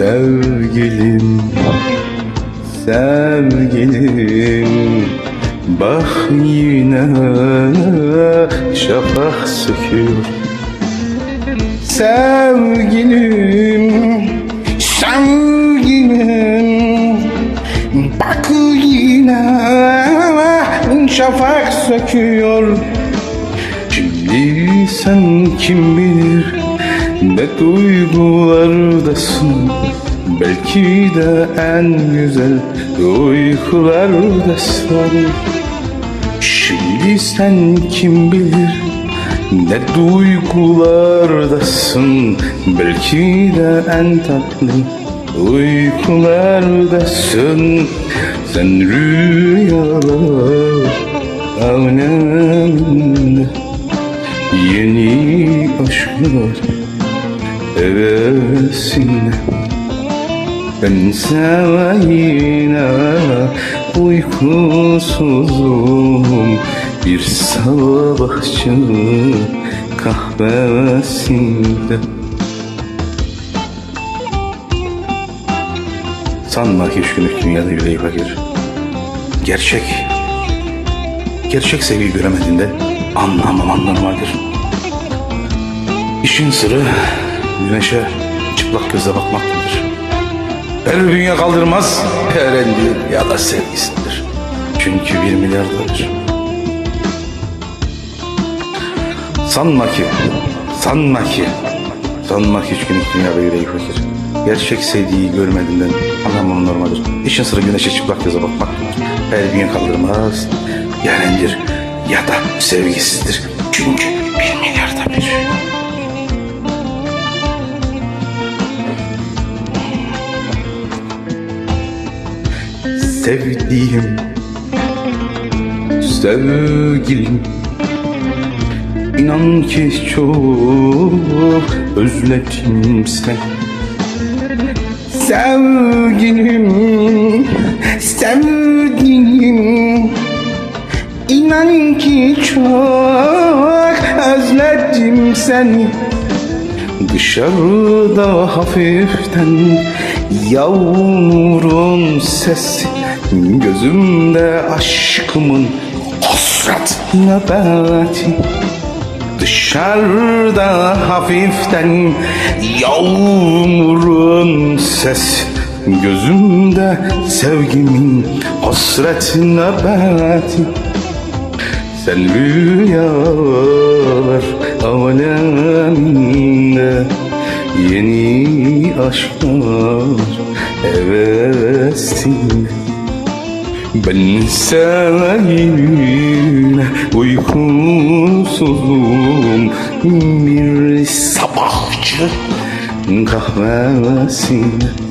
Sevgilim, sevgilim Bak yine şafak söküyor Sevgilim, sevgilim Bak yine şafak söküyor. Şimdi sen kim bilir ne duygulardasın Belki de en güzel uykulardasın Şimdi sen kim bilir ne duygulardasın? Belki de en tatlı uykulardasın. Sen rüyalar aleminde Yeni aşklar hevesinde Ben seveyine uykusuzum Bir sabahçı kahvesinde Sanma ki günlük dünyada yüreği fakir Gerçek Gerçek sevgiyi göremediğinde anlamaman normaldir. İşin sırrı güneşe çıplak gözle bakmaktadır. Her dünya kaldırmaz, erendi ya da sevgisidir. Çünkü bir milyardadır. Sanma ki, sanma ki, sanma ki üç günlük dünyada yüreği fakir. Gerçek sevdiği görmediğinden anlamam normaldir. İşin sırrı güneşe çıplak göze bakmaktadır. Her dünya kaldırmaz, yarendir ya da sevgisizdir. Çünkü bir milyarda bir. Sevdiğim sevgilim. İnan ki çok özledim seni. Sevgilim, sevgilim İnan ki çok özledim seni. Dışarıda hafiften yağmurun sesi Gözümde aşkımın hasret nöbeti Dışarıda hafiften yağmurun sesi. Gözümde sevgimin hasret nöbeti Sen rüyalar aleminde Yeni aşklar hevesinde ben seninle uykusuzum. Bir sabahçı kahvesinde